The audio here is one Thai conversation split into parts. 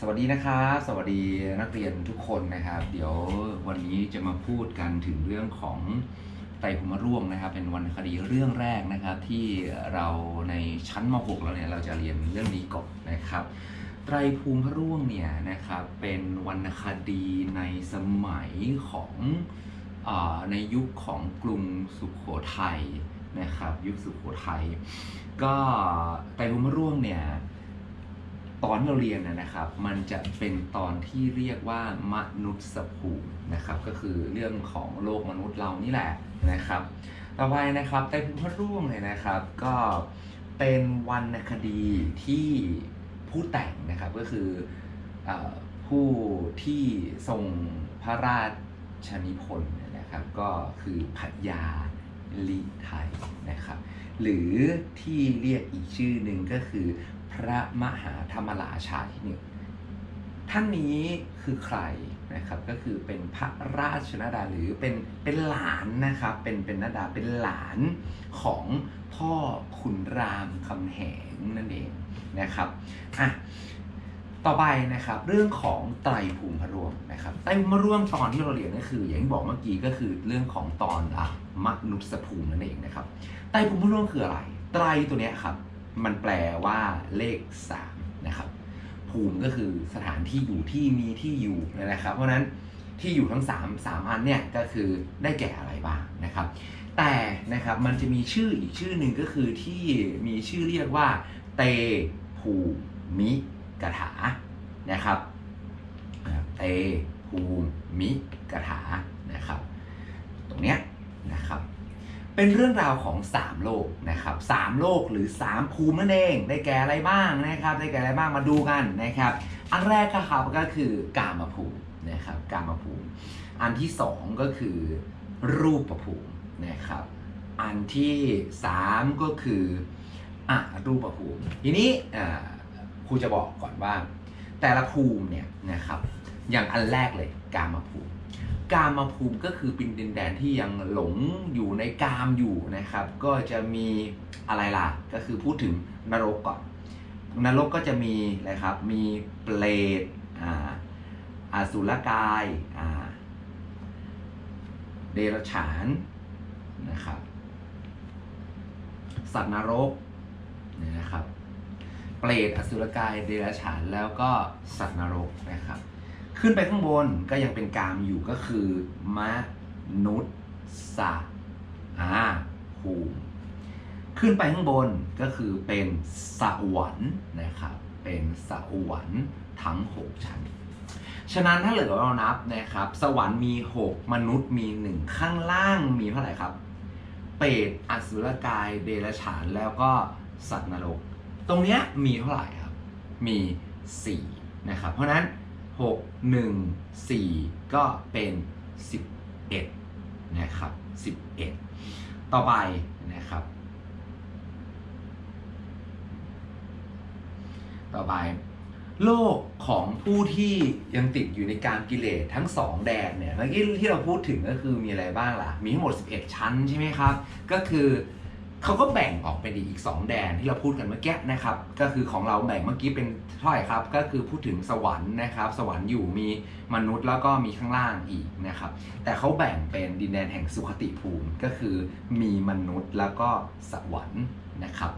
สวัสดีนะครับสวัสดีนักเรียนทุกคนนะครับ เดี๋ยววันนี้จะมาพูดกันถึงเรื่องของไตรภูมิร่วงนะครับ เป็นวรรณคดีเรื่องแรกนะครับ ที่เราในชั้นม .6 แล้วเนี่ยเราจะเรียนเรื่องนี้ก่อนนะครับ ไตรภูมิพระร่วงเนี่ยนะครับเป็นวรรณคดีในสมัยของอในยุคของกรุงสุขโขทัยนะครับ ยุคสุขโขทัยก็ไตรภูมิพระร่วงเนี่ย ตอนที่เราเรียนนะครับ มันจะเป็นตอนที่เรียกว่ามนุษย์สภูมินะครับ ก็คือเรื่องของโลกมนุษย์เรานี่แหละนะครับ ต่อไปนะครับไตรภูมิพระร่วงเนี่ยนะครับ ก็เป็นวรรณคดีที่ผู้แต่งนะครับก็คืออผู้ที่ทรงพระราชนิพนธ์นะครับ ก็คือพัทยาลิไทยนะครับ หรือที่เรียกอีกชื่อหนึ่งก็คือ พระมหาธรรมราชาที่หนึ่งท่านนี้คือใครนะครับก็คือเป็นพระราชนาดาหรือเป็นเป็นหลานนะครับเป็นเป็นนาดาเป็นหลานของพ่อขุนรามคำแหงนั่นเองนะครับอะต่อไปนะครับเรื่องของไตรภูมิพระร่วงนะครับไตรภูมิพระร่วงตอนที่เราเรียนก็คือ อย่างที่บอกเมื่อกี้ก็คือเรื่องของตอนอะมนุษยภูมินั่นเองนะครับไตรภูมิพระร่วงคืออะไร ไตรตัวเนี้ยครับ มันแปลว่าเลข 3 นะครับ ภูมิก็คือสถานที่อยู่ที่มีที่อยู่นะครับ เพราะฉะนั้นที่อยู่ทั้ง 3 3 อันเนี่ยก็คือได้แก่อะไรบ้างนะครับ แต่นะครับมันจะมีชื่ออีกชื่อหนึ่งก็คือที่มีชื่อเรียกว่า เตภูมิกถานะครับเตภูมิกถานะครับ ตรงเนี้ยนะครับ เป็นเรื่องราวของ 3 โลกนะครับสามโลกหรือ 3 ภูมินั่นเองได้แก่อะไรบ้างนะครับได้แก่อะไรบ้างมาดูกันนะครับ อันแรกก็ครับก็คือกามภูมินะครับกามภูมิ อันที่ 2 ก็คือรูปภูมินะครับ อันที่ 3 ก็คืออะรูปภูมิ ทีนี้ครูจะบอกก่อนว่า แต่ละภูมิเนี่ยนะครับอย่างอันแรกเลยกามภูมิ กามภูมิก็คือเป็นดินแดนที่ยังหลงอยู่ในกามอยู่นะครับ ก็จะมีอะไรล่ะ ก็คือพูดถึงนรกก่อน นรกก็จะมีอะไรครับ มีเปรตอ่าอาสุรกายอ่าเดรัจฉานนะครับ สัตว์นรกเนี่ยนะครับ เปรตอสุรกายเดรัจฉานแล้วก็สัตว์นรกนะครับ ขึ้นไปข้างบนก็ยังเป็นกามอยู่ก็คือมนุษย์สะอาภูมิขึ้นไปข้างบนก็คือเป็นสวรรค์นะครับ เป็นสวรรค์ทั้ง 6 ชั้น ฉะนั้นถ้าเหลือเรานับนะครับ สวรรค์มี 6 มนุษย์มี 1 ข้างล่างมีเท่าไหร่ครับ เปรตอสุรกายเดรัจฉานแล้วก็สัตว์นรก ตรงเนี้ยมีเท่าไหร่ครับ มี 4 นะครับ เพราะฉะนั้น 6 1 4 ก็เป็น 11 นะครับ 11 ต่อไปนะครับ ต่อไป โลกของผู้ที่ยังติดอยู่ในการกิเลสทั้งสองแดนเนี่ยเมื่อกี้ที่เราพูดถึงก็คือมีอะไรบ้างล่ะ มีทั้งหมด 11 ชั้นใช่ไหมครับ ก็คือ เขาก็แบ่งออกเป็นอีก 2 แดนที่เราพูดกันเมื่อกี้นะครับ ก็คือของเราแบ่งเมื่อกี้เป็นเท่าไหร่ครับ ก็คือพูดถึงสวรรค์นะครับ สวรรค์อยู่มีมนุษย์แล้วก็มีข้างล่างอีกนะครับ แต่เขาแบ่งเป็นดินแดนแห่งสุขติภูมิ ก็คือมีมนุษย์แล้วก็สวรรค์นะครับ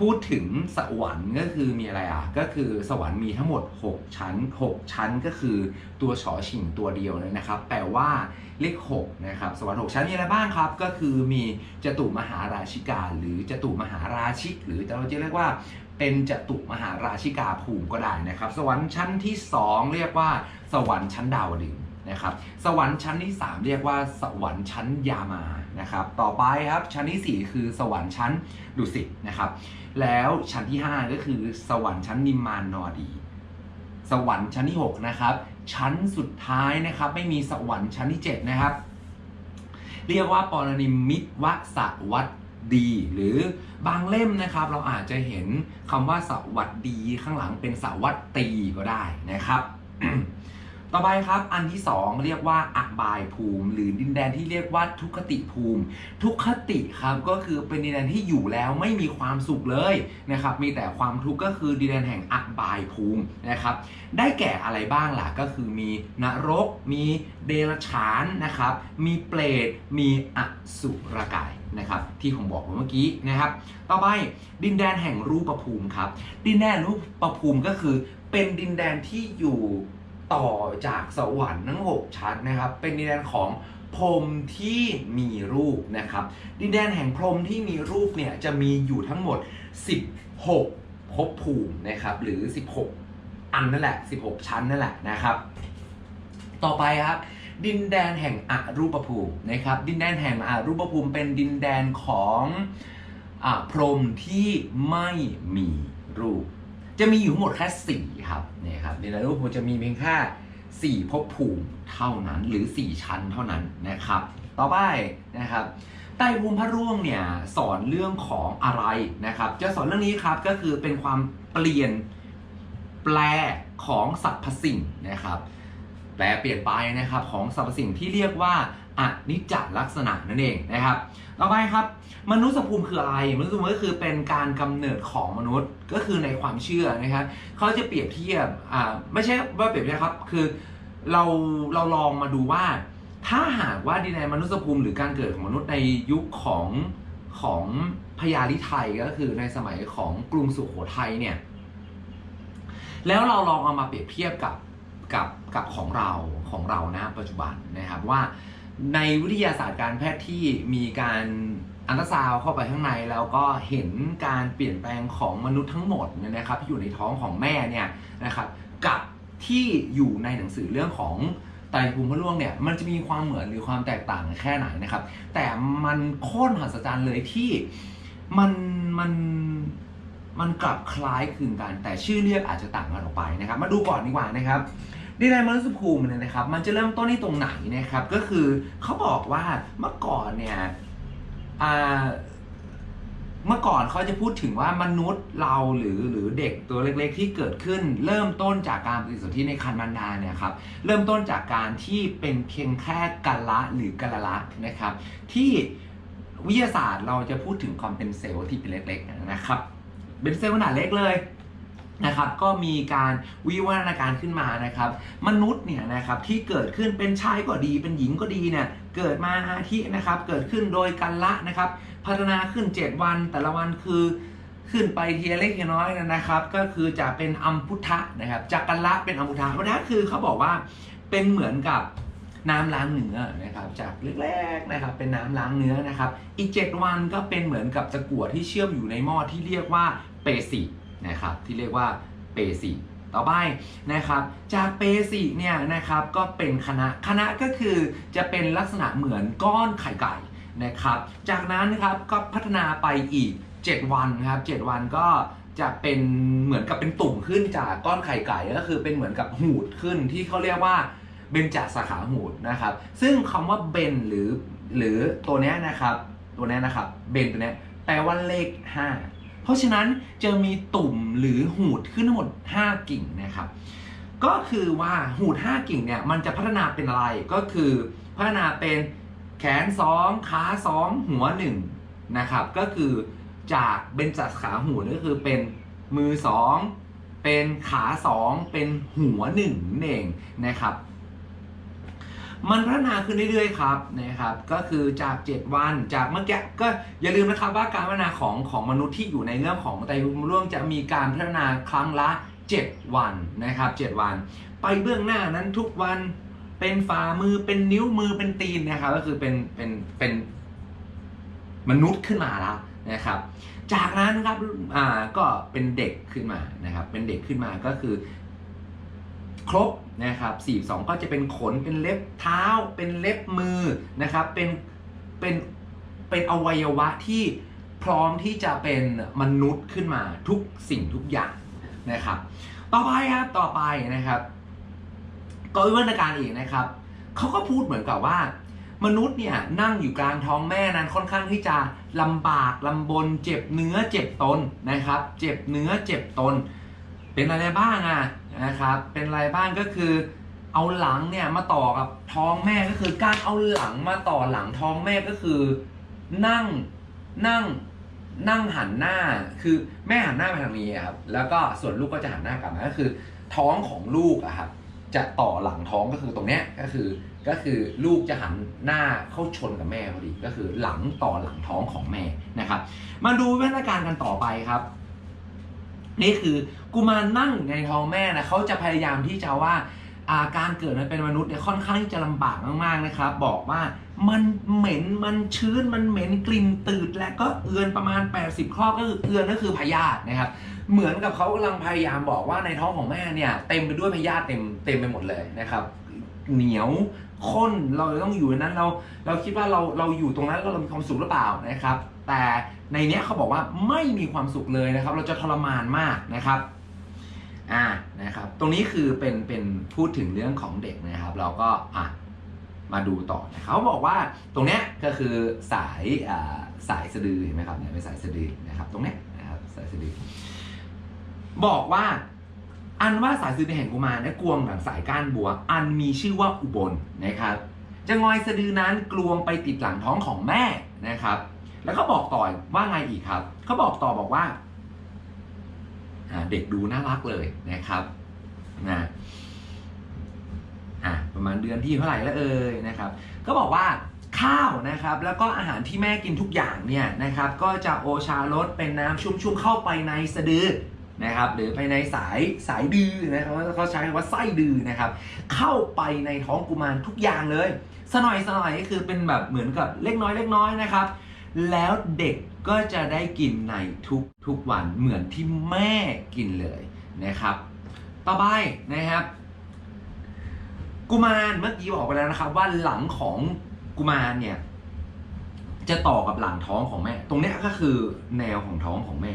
พูดถึงสวรรค์ก็คือมีอะไรอะ ก็คือสวรรค์มีทั้งหมด 6 ชั้น 6 ชั้นก็คือตัวชอชิงตัวเดียวเลยนะครับ แปลว่าเลข6นะครับ สวรรค์6ชั้นมีอะไรบ้างครับ ก็คือมีจตุมหาราชิกา หรือจตุมหาราชิก หรือเราจะเรียกว่าเป็นจตุมหาราชิกาภูมิก็ได้นะครับ สวรรค์ชั้นที่ 2 เรียกว่า สวรรค์ชั้นดาวดึงนะครับ สวรรค์ชั้นที่ 3 เรียกว่า สวรรค์ชั้นยามา นะครับ ต่อไปครับชั้นทีสี่ 4 คือสวรรค์ชั้นดุสิตนะครับ แล้วชั้นที่ 5 ก็คือสวรรค์ชั้นนิมมานนอดี สวรรค์ชั้นที่ 6 นะครับ ชั้นสุดท้ายนะครับไม่มีสวรรค์ชั้นที่ 7 นะครับ เรียกว่าปรนิมิตวสวัสดีหรือบางเล่มนะครับ เราอาจจะเห็นคำว่าสวัสดีข้างหลังเป็นสวัสตีก็ได้นะครับ ต่อไปครับอันที่สองเรียกว่าอบายภูมิ หรือดินแดนที่เรียกว่าทุกขติภูมิ ทุกขติครับก็คือเป็นดินแดนที่อยู่แล้วไม่มีความสุขเลยนะครับมีแต่ความทุกข์ก็คือดินแดนแห่งอบายภูมินะครับได้แก่อะไรบ้างล่ะก็คือมีนรก มีเดรัจฉานนะครับมีเปรตมีอสุรกายนะครับที่ผมบอกไปเมื่อกี้นะครับ ต่อไปดินแดนแห่งรูปภูมิครับดินแดนรูปภูมิก็คือเป็นดินแดนที่อยู่ ต่อจากสวรรค์ทั้ง 6 ชั้นนะครับ เป็นดินแดนของพรมที่มีรูปนะครับ ดินแดนแห่งพรมที่มีรูปเนี่ยจะมีอยู่ทั้งหมด 16ภพภูมินะครับ หรือ 16 อันนั่นแหละ 16 ชั้นนั่นแหละนะครับ ต่อไปครับดินแดนแห่งอรูปภูมินะครับ ดินแดนแห่งอรูปภูมิเป็นดินแดนของอพรมที่ไม่มีรูป จะมีอยู่ทั้งหมดแค่สี่ครับเนี่ยครับดินแดนรูปภูมิจะมีเพียงแค่สี่ภพภูมิเท่านั้นหรือสี่ชั้นเท่านั้นนะครับ ต่อไปนะครับใต้ภูมิพระร่วงเนี่ยสอนเรื่องของอะไรนะครับ จะสอนเรื่องนี้ครับก็คือเป็นความเปลี่ยนแปลของสรรพสิ่งนะครับ แปลเปลี่ยนไปนะครับของสรรพสิ่งที่เรียกว่า อนิจจลักษณะนั่นเองนะครับต่อไปครับ มนุษย์ภูมิคืออะไรมนุษย์ภูมิก็คือเป็นการกำเนิดของมนุษย์ก็คือในความเชื่อนะครับเขาจะเปรียบเทียบอ่าไม่ใช่ว่าเปรียบเทียบครับคือเราเราลองมาดูว่า ถ้าหากว่าดินแดนมนุษย์ภูมิหรือการเกิดของมนุษย์ในยุคของของพญาลิไทยก็คือในสมัยของกรุงสุโขทัยเนี่ยแล้วเราลองเอามาเปรียบเทียบกับกับกับของเราของเรานะปัจจุบันนะครับว่า ในวิทยาศาสตร์การแพทย์ที่มีการอันตราซาวเข้าไปข้างในแล้วก็เห็นการเปลี่ยนแปลงของมนุษย์ทั้งหมดเนี่ยนะครับที่อยู่ในท้องของแม่เนี่ยนะครับกับที่อยู่ในหนังสือเรื่องของไตรภูมิพระล่วงเนี่ยมันจะมีความเหมือนหรือความแตกต่างแค่ไหนนะครับ แต่มันโค่นมหัศจรรย์เลยที่มันมันมันกลับคล้ายคลึงกัน แต่ชื่อเรียกอาจจะต่างกันออกไปนะครับ มาดูก่อนดีกว่านะครับ ดินแดนมนุษย์ภูมิเนี่ยนะครับ มันจะเริ่มต้นที่ตรงไหนนะครับ ก็คือเขาบอกว่าเมื่อก่อนเนี่ยเมื่อก่อนเขาจะพูดถึงว่ามนุษย์เราหรือหรือเด็กตัวเล็กๆ ที่เกิดขึ้น เริ่มต้นจากการปฏิสนธิในคันมารดาเนี่ยครับเริ่มต้นจากการที่เป็นเพียงแค่กัละหรือกัลละนะครับ ที่วิทยาศาสตร์เราจะพูดถึงความเป็นเซลล์ที่เป็นเล็กๆนะครับ เป็นเซลล์ขนาดเล็กเลย นะครับก็มีการวิวัฒนาการขึ้นมานะครับ มนุษย์เนี่ยนะครับที่เกิดขึ้นเป็นชายก็ดี เป็นหญิงก็ดีเนี่ยเกิดมาอาทินะครับเกิดขึ้นโดยกันละนะครับ พัฒนาขึ้น 7 วันแต่ละวันคือขึ้นไปทีละเล็กทีละน้อยนะครับ ก็คือจะเป็นอัมพุทธะนะครับจากกันละเป็นอัมพุทธะอัมพุทธะคือเขาบอกว่าเป็นเหมือนกับน้ำล้างเนื้อนะครับจากเล็กๆนะครับเป็นน้ำล้างเนื้อนะครับ อีก 7 วันก็เป็นเหมือนกับตะกั่วที่เชื่อมอยู่ในหม้อที่เรียกว่าเปสิ นะครับที่เรียกว่าเปสีต่อไปนะครับจากเปสีเนี่ยนะครับก็เป็นคณะคณะก็คือจะเป็นลักษณะเหมือนก้อนไข่ไก่นะครับจากนั้นนะครับก็พัฒนาไปอีก 7 วันครับ7วันก็จะเป็นเหมือนกับเป็นตุ่มขึ้นจากก้อนไข่ไก่ก็คือเป็นเหมือนกับหูดขึ้นที่เขาเรียกว่าเบนจสาขาหูดนะครับ ซึ่งคำว่าเบนหรือหรือตัวเนี้ยนะครับ ตัวเนี้ยนะครับเบนตัวเนี้ยแปลว่าเลข 5 ราะฉะนั้นจะมีตุ่มหรือหูดขึ้นทั้งหมด 5 กิ่งนะครับ ก็คือว่าหูด 5 กิ่งเนี่ยมันจะพัฒนาเป็นอะไรก็คือพัฒนาเป็นแขน 2 ขา 2 หัว 1 นะครับ ก็คือจากเบนจัสขาหูดก็คือเป็นมือ 2 เป็นขา 2 เป็นหัว1นั่นเองนะครับ มันพัฒนาขึ้นเรื่อยๆครับนะครับ ก็คือจาก 7 วันจากเมื่อกี้ก็อย่าลืมนะครับว่าการพัฒนาของของมนุษย์ที่อยู่ในเรื่องของไตรภูมิร่วงจะมีการพัฒนาครั้งละ 7 วันนะครับ 7 วัน ไปเบื้องหน้านั้นทุกวันเป็นฝ่ามือเป็นนิ้วมือเป็นตีนนะครับ ก็คือเป็นเป็นเป็นมนุษย์ขึ้นมาแล้วนะครับ จากนั้นครับอ่าก็เป็นเด็กขึ้นมานะครับ เป็นเด็กขึ้นมาก็คือ ครบนะครับ42 ก็จะเป็นขนเป็นเล็บเท้า เป็นเล็บมือนะครับเป็นเป็นเป็นอวัยวะที่พร้อมที่จะเป็นมนุษย์ขึ้นมาทุกสิ่งทุกอย่างนะครับ ต่อไปครับต่อไปนะครับก็วิวัฒนาการอีกนะครับเขาก็พูดเหมือนกับว่า มนุษย์เนี่ยนั่งอยู่กลางท้องแม่นั้นค่อนข้างที่จะลำบากลำบน เจ็บเนื้อเจ็บตนนะครับ เจ็บเนื้อเจ็บตน เป็นอะไรบ้างอะ นะครับ เป็นอะไรบ้างก็คือเอาหลังเนี่ยมาต่อกับท้องแม่ก็คือการเอาหลังมาต่อหลังท้องแม่ก็คือ นั่งนั่งนั่งหันหน้าคือแม่หันหน้าไปทางนี้ครับแล้วก็ส่วนลูกก็จะหันหน้ากลับมาก็คือ ท้องของลูกอะครับจะต่อหลังท้องก็คือตรงเนี้ยก็คือก็คือลูกจะหันหน้าเข้าชนกับแม่พอดีก็คือหลังต่อหลังท้องของแม่นะครับ มาดูวิวัฒนาการกันต่อไปครับ นี่คือกุมารนั่งในท้องแม่นะเขาจะพยายามที่จะว่าอาการเกิดมาเป็นมนุษย์เนี่ยค่อนข้างที่จะลำบากมากๆนะครับ บอกว่ามันเหม็นมันชื้นมันเหม็นกลิ่นตืดและก็เอือนประมาณ 80 ข้อก็คือเอือนก็คือพยาธินะครับ เหมือนกับเขากำลังพยายามบอกว่าในท้องของแม่เนี่ยเต็มไปด้วยพยาธิเต็มเต็มไปหมดเลยนะครับ เหนียวข้นเราต้องอยู่ในนั้นเราเราคิดว่าเราเราอยู่ตรงนั้นเรามีความสุขหรือเปล่านะครับ แต่ในเนี้ยเขาบอกว่าไม่มีความสุขเลยนะครับ เราจะทรมานมากนะครับอ่านะครับ ตรงนี้คือเป็นเป็นพูดถึงเรื่องของเด็กนะครับ เราก็อะมาดูต่อนะเขาบอกว่าตรงเนี้ยก็คือสายอ่าสายสะดือเห็นไหมครับเนี่ยเป็นสายสะดือนะครับ ตรงเนี้ยนะครับสายสะดือบอกว่าอันว่าสายสะดือแห่งกุมารนี่ยกวงหลังสายก้านบัว อันมีชื่อว่าอุบลนะครับจะงอยสะดือนั้นกลวงไปติดหลังท้องของแม่นะครับ แล้วก็บอกต่อว่าไงอีกครับเขาบอกต่อบอกว่าเด็กดูน่ารักเลยนะครับนะอะประมาณเดือนที่เท่าไหร่แล้วเอ่ยนะครับก็บอกว่าข้าวนะครับ แล้วก็อาหารที่แม่กินทุกอย่างเนี่ยนะครับ ก็จะโอชารสเป็นน้ำชุ่มๆเข้าไปในสะดือนะครับ หรือไปในสายสายดือนะครับเขาใช้คำว่าไส้ดือนะครับ เข้าไปในท้องกุมารทุกอย่างเลยสน่อยสน่อยก็คือเป็นแบบเหมือนกับเล็กน้อยเล็กน้อยนะครับ แล้วเด็กก็จะได้กินในทุกทุกวันเหมือนที่แม่กินเลยนะครับ ต่อไปนะครับ กุมารเมื่อกี้บอกไปแล้วนะครับ ว่าหลังของกุมารเนี่ยจะต่อกับหลังท้องของแม่ ตรงเนี้ยก็คือแนวของท้องของแม่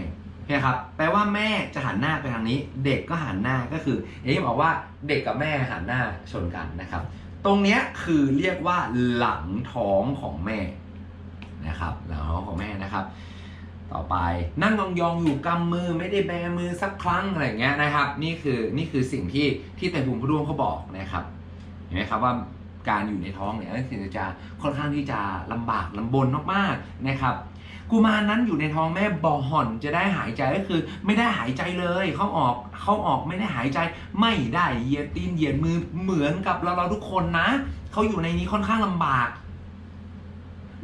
นะครับ แปลว่าแม่จะหันหน้าไปทางนี้ เด็กก็หันหน้าก็คืออย่างที่บอกว่าเด็กกับแม่หันหน้าชนกันนะครับ ตรงเนี้ยคือเรียกว่าหลังท้องของแม่ นะครับหลังท้องของแม่นะครับ ต่อไปนั่งยองๆอยู่กำมือไม่ได้แบมือสักครั้งอะไรเงี้ยนะครับ นี่คือนี่คือสิ่งที่ที่ไตรภูมิพระร่วงเขาบอกนะครับเห็นไหมครับว่าการอยู่ในท้องเนี่ยนั่นคือจะค่อนข้างที่จะลำบากลำบนมากๆนะครับกุมารนั้นอยู่ในท้องแม่บอห่อนจะได้หายใจก็คือ ไม่ได้หายใจเลยเขาออกเขาออกไม่ได้หายใจ ไม่ได้เหยียดตีนเหยียดมือเหมือนกับเราเราทุกคนนะเขาอยู่ในนี้ค่อนข้างลำบาก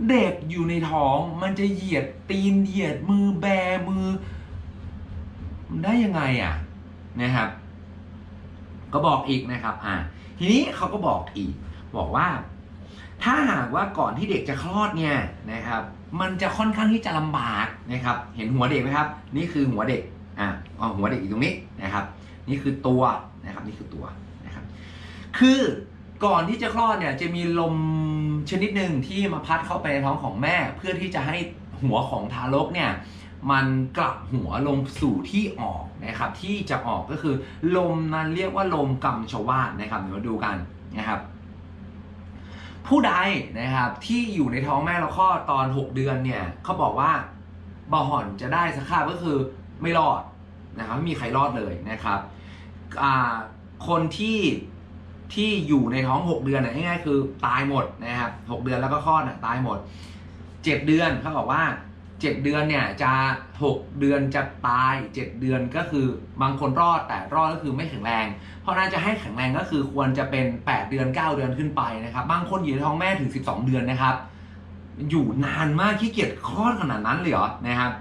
เด็กอยู่ในท้องมันจะเหยียดตีนเหยียดมือแบมือมันได้ยังไงอะนะครับ ก็บอกอีกนะครับ อ่าทีนี้เขาก็บอกอีก บอกว่า ถ้าหากว่าก่อนที่เด็กจะคลอดเนี่ยนะครับ มันจะค่อนข้างที่จะลำบากนะครับ เห็นหัวเด็กไหมครับ นี่คือหัวเด็กอะเอาหัวเด็กอยู่ตรงนี้นะครับ นี่คือตัวนะครับ นี่คือตัวนะครับ คือ ก่อนที่จะคลอดเนี่ยจะมีลมชนิดหนึ่งที่มาพัดเข้าไปในท้องของแม่ เพื่อที่จะให้หัวของทารกเนี่ยมันกลับหัวลงสู่ที่ออกนะครับที่จะออกก็คือลมนั้นเรียกว่าลมกำชวาดนะครับเดี๋ยวมาดูกันนะครับผู้ใดนะครับที่อยู่ในท้องแม่แล้วคลอดตอน 6 เดือนเนี่ยเขาบอกว่าบอห่อนจะได้สักคาก็คือไม่รอดนะครับไม่มีใครรอดเลยนะครับคนที่ ที่อยู่ในท้อง 6 เดือนน่ะง่ายๆคือตายหมดนะครับ6เดือนแล้วก็คลอดน่ะตายหมด 7 เดือนเขาบอกว่า 7 เดือนเนี่ยจะ 6 เดือนจะตาย 7 เดือนก็คือบางคนรอดแต่รอดก็คือไม่แข็งแรง เพราะน่าจะให้แข็งแรงก็คือควรจะเป็น 8 เดือน 9 เดือนขึ้นไปนะครับ บางคนอยู่ในท้องแม่ถึง 12 เดือนนะครับ อยู่นานมากขี้เกียจคลอดขนาดนั้นเลยเหรอนะครับ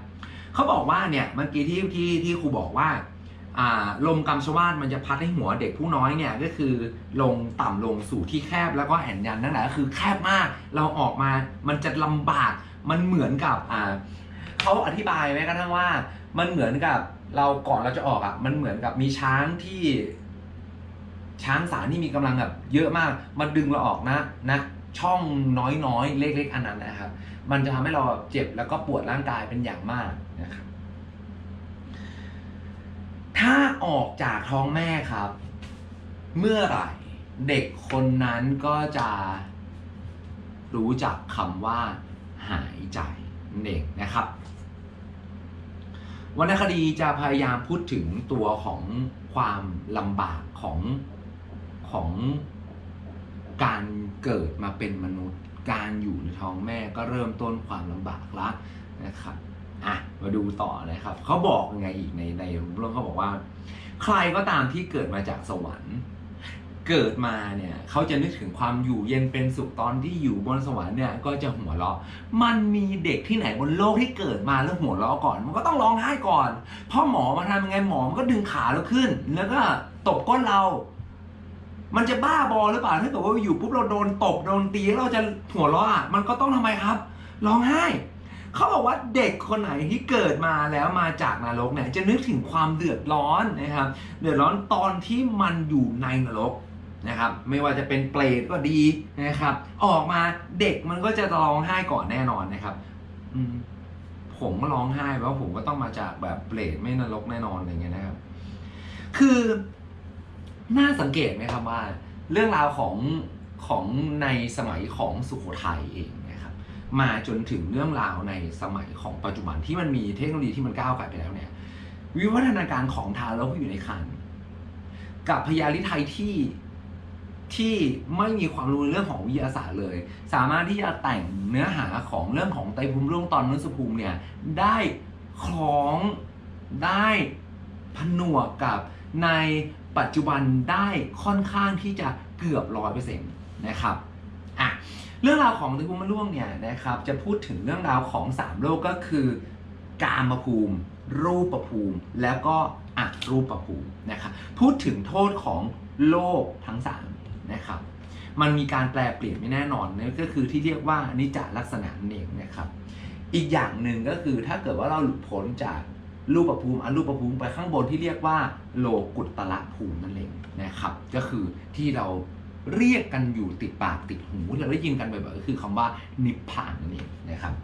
เขาบอกว่าเนี่ยเมื่อกี้ที่ที่ที่ครูบอกว่า ลมกำชวาดมันจะพัดให้หัวเด็กผู้น้อยเนี่ยก็คือลงต่ำลงสู่ที่แคบแล้วก็แอนยันนั่นแหละก็คือแคบมากเราออกมามันจะลำบากมันเหมือนกับอ่าเขาอธิบายไว้กระทั่งว่า มันเหมือนกับเราก่อนเราจะออกอะมันเหมือนกับมีช้างที่ ช้างสารที่มีกำลังแบบเยอะมากมันดึงเราออกนะนะช่องน้อยๆเล็กๆอันนั้นนะครับ มันจะทำให้เราเจ็บแล้วก็ปวดร่างกายเป็นอย่างมากนะครับ ถ้าออกจากท้องแม่ครับ เมื่อไหร่เด็กคนนั้นก็จะรู้จักคำว่า หายใจนั่นเองนะครับวรรณคดีจะพยายามพูดถึงตัวของความลำบากของของการเกิดมาเป็นมนุษย์ การอยู่ในท้องแม่ก็เริ่มต้นความลำบากละนะครับ อะมาดูต่อนะครับเขาบอกยังไงอีกในในเรื่องเขาบอกว่า ใครก็ตามที่เกิดมาจากสวรรค์ เกิดมาเนี่ยเขาจะนึกถึงความอยู่เย็นเป็นสุขตอนที่อยู่บนสวรรค์เนี่ยก็จะหัวเราะ มันมีเด็กที่ไหนบนโลกที่เกิดมาแล้วหัวเราะก่อน มันก็ต้องร้องไห้ก่อนเพราะหมอมาทำยังไงหมอมันก็ดึงขาเราขึ้น แล้วก็ตบก้นเรา มันจะบ้าบอหรือเปล่าถ้าเกิดว่าอยู่ปุ๊บเราโดนตบโดนตีเราจะหัวเราะอะมันก็ต้องทำไมครับร้องไห้ เขาบอกว่าเด็กคนไหนที่เกิดมาแล้วมาจากนรกเนี่ยจะนึกถึงความเดือดร้อนนะครับ เดือดร้อนตอนที่มันอยู่ในนรกนะครับ ไม่ว่าจะเป็นเปรตก็ดีนะครับ ออกมาเด็กมันก็จะร้องไห้ก่อนแน่นอนนะครับอผมก็ร้องไห้เพราะผมก็ต้องมาจากแบบเปรตไม่นรกแน่นอนอะไรเงี้ยนะครับ คือน่าสังเกตไหมครับว่า เรื่องราวของของในสมัยของสุโขทัยเอง มาจนถึงเรื่องราวในสมัยของปัจจุบันที่มันมีเทคโนโลยีที่มันก้าวไกลไปแล้วเนี่ยวิวัฒนาการของทารกที่อยู่ในครรภ์กับพยาธิไทยที่ที่ไม่มีความรู้เรื่องของวิทยาศาสตร์เลย สามารถที่จะแต่งเนื้อหาของเรื่องของไตภูมิร่วงตอนนุสภูมิเนี่ยได้คล้องได้ผนวกกับในปัจจุบันได้ค่อนข้างที่จะเกือบร้อยเปอร์เซ็นต์นะครับอะ เรื่องราวของไตรภูมิร่วงเนี่ยนะครับจะพูดถึงเรื่องราวของสามโลกก็คือกามภูมิ รูปภูมิ แล้วก็อรูปภูมินะครับพูดถึงโทษของโลกทั้งสามนะครับมันมีการแปลเปลี่ยนไม่แน่นอนนั่นก็คือที่เรียกว่านิจจลักษณะนั่นเองนะครับอีกอย่างหนึ่งก็คือถ้าเกิดว่าเราหลุดพ้นจากรูปภูมิอรูปภูมิไปข้างบนที่เรียกว่าโลกุตตะภูมินั่นเองนะครับ ก็คือที่เรา เรียกกันอยู่ติดปากติดหูเราได้ยินกันบ่อยๆก็คือคำว่านิพพานนั่นเองนะครับ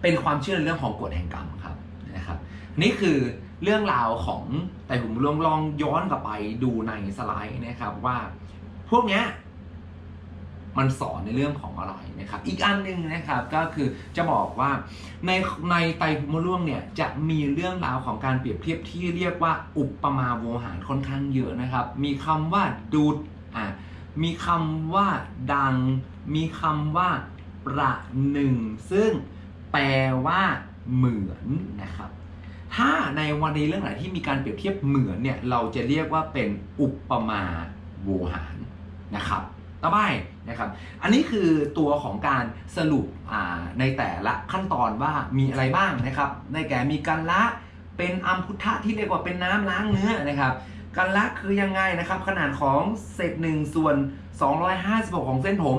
เป็นความเชื่อในเรื่องของกฎแห่งกรรมครับนะครับ นี่คือเรื่องราวของแต่ผมลองลองย้อนกลับไปดูในสไลด์นะครับว่า พวกเนี้ย มันสอนในเรื่องของอะไรนะครับ อีกอันหนึ่งนะครับก็คือจะบอกว่าในในไตรภูมิร่วงเนี่ยจะมีเรื่องราวของการเปรียบเทียบที่เรียกว่าอุปมาโวหารค่อนข้างเยอะนะครับ มีคำว่าดูดอะมีคำว่าดัง มีคำว่าประหนึ่ง ซึ่งแปลว่าเหมือนนะครับถ้าในวันนี้เรื่องไหนที่มีการเปรียบเทียบเหมือนเนี่ยเราจะเรียกว่าเป็นอุปมาโวหารนะครับ ต่อไปนะครับ อันนี้คือตัวของการสรุปในแต่ละขั้นตอนว่ามีอะไรบ้างนะครับ ในแก่มีการละเป็นอัมพุทธะที่เรียกว่าเป็นน้ำล้างเนื้อนะครับการละคือยังไงนะครับ ขนาดของเศษหนึ่งส่วน 256 ของเส้นผม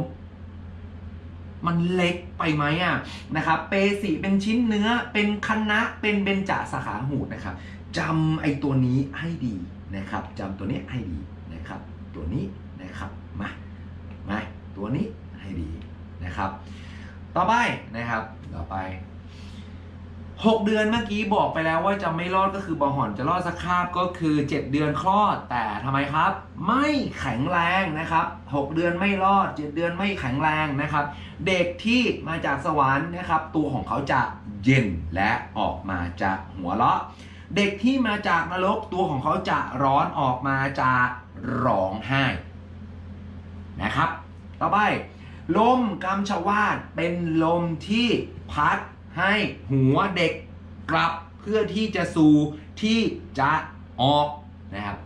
มันเล็กไปไหมอะนะครับเปสีเป็นชิ้นเนื้อเป็นคณะเป็นเบญจสาขาหูดนะครับจำไอ้ตัวนี้ให้ดีนะครับจำตัวนี้ให้ดีนะครับ ตัวนี้นะครับ ตัวนี้ให้ดีนะครับ ต่อไปนะครับ ต่อไป6เดือนเมื่อกี้บอกไปแล้วว่าจะไม่รอดก็คือบอหอนจะรอดสักคาบก็คือ7เดือนคลอดแต่ทำไมครับ ไม่แข็งแรงนะครับ6เดือนไม่รอด7เดือนไม่แข็งแรงนะครับ เด็กที่มาจากสวรรค์นะครับ ตัวของเขาจะเย็นและออกมาจะหัวเราะ เด็กที่มาจากนรกตัวของเขาจะร้อนออกมาจะร้องไห้นะครับ ต่อไป ลมกำชวาดเป็นลมที่พัดให้หัวเด็กกลับเพื่อที่จะสู่ที่จะออกนะครับ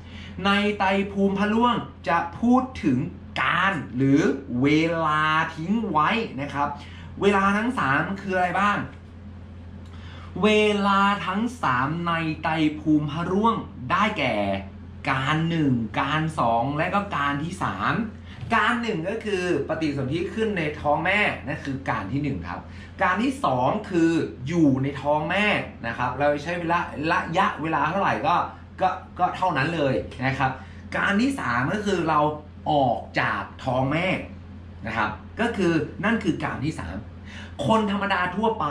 ในไตภูมิพะล่วงจะพูดถึงการหรือเวลาทิ้งไว้นะครับ เวลาทั้งสามคืออะไรบ้าง เวลาทั้งสามในไตภูมิพระร่วงได้แก่การหนึ่งการสองและก็การที่สาม การหนึ่งก็คือปฏิสนธิขึ้นในท้องแม่นั่นคือการที่หนึ่งครับ การที่สองคืออยู่ในท้องแม่นะครับ เราใช้เวลาระยะเวลาเท่าไหร่ก็ก็ก็เท่านั้นเลยนะครับ การที่สามก็คือเราออกจากท้องแม่นะครับ ก็คือนั่นคือการที่สามคนธรรมดาทั่วไป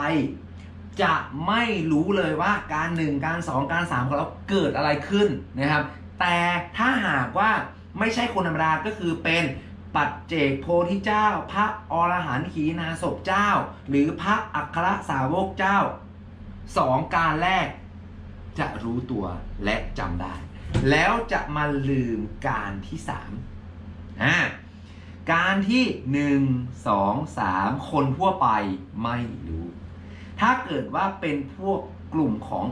จะไม่รู้เลยว่าการหนึ่งการสองการสามของเราเกิดอะไรขึ้นนะครับ แต่ถ้าหากว่าไม่ใช่คนธรรมดาก็คือเป็น ปัจเจกโพธิเจ้า พระอรหันต์ขีณาศพเจ้า หรือพระอัครสาวกเจ้าสองการแรก จะรู้ตัวและจำได้ แล้วจะมาลืมการที่สามอ่าการที่หนึ่งสองสามคนทั่วไปไม่รู้ ถ้าเกิดว่าเป็นพวกกลุ่มของ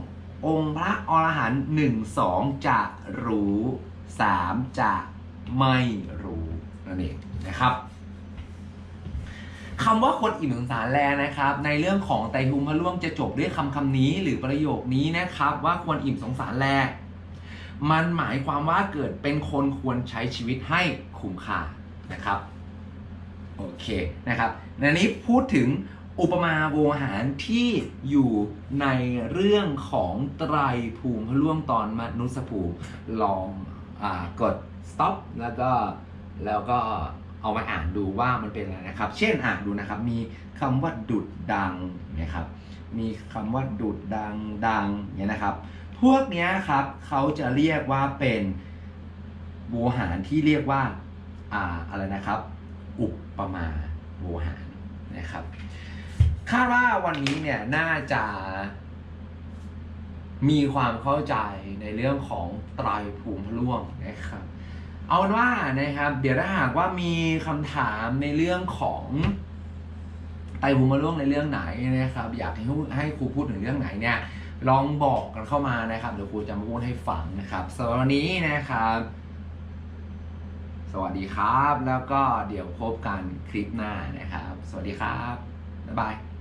องค์พระอรหันต์หนึ่งสองจะรู้สามจะไม่รู้ นั่นเองนะครับคำว่าคนอิ่มสงสารแลนะครับ ในเรื่องของไตรภูมิพระร่วงจะจบด้วยคำคำนี้หรือประโยคนี้นะครับ ว่าควรอิ่มสงสารแลมันหมายความว่าเกิดเป็นคนควรใช้ชีวิตให้คุ้มค่านะครับโอเคนะครับในนี้พูดถึงอุปมาโวหารที่อยู่ในเรื่องของไตรภูมิพระร่วงตอนมนุษย์ภูมิลองอกด stop แล้วก็ แล้วก็เอามาอ่านดูว่ามันเป็นอะไรนะครับ เช่นอ่านดูนะครับ มีคำว่าดุดดังนะครับ มีคำว่าดุดดังดังเนี่ยนะครับ พวกนี้ครับเขาจะเรียกว่าเป็นโวหารที่เรียกว่าอ่าอะไรนะครับ อุปมาโวหารนะครับคาดว่าวันนี้เนี่ยน่าจะมีความเข้าใจในเรื่องของไตรภูมิร่วงนะครับ เอาเป็นว่านะครับ เดี๋ยวถ้าหากว่ามีคำถามในเรื่องของไตรภูมิพระร่วงในเรื่องไหนนะครับ อยากให้ให้ครูพูดถึงเรื่องไหนเนี่ยลองบอกกันเข้ามานะครับเดี๋ยวครูจะมาพูดให้ฟังนะครับสำหรับวันนี้นะครับ สวัสดีครับ แล้วก็เดี๋ยวพบกันคลิปหน้านะครับ สวัสดีครับบ๊ายบาย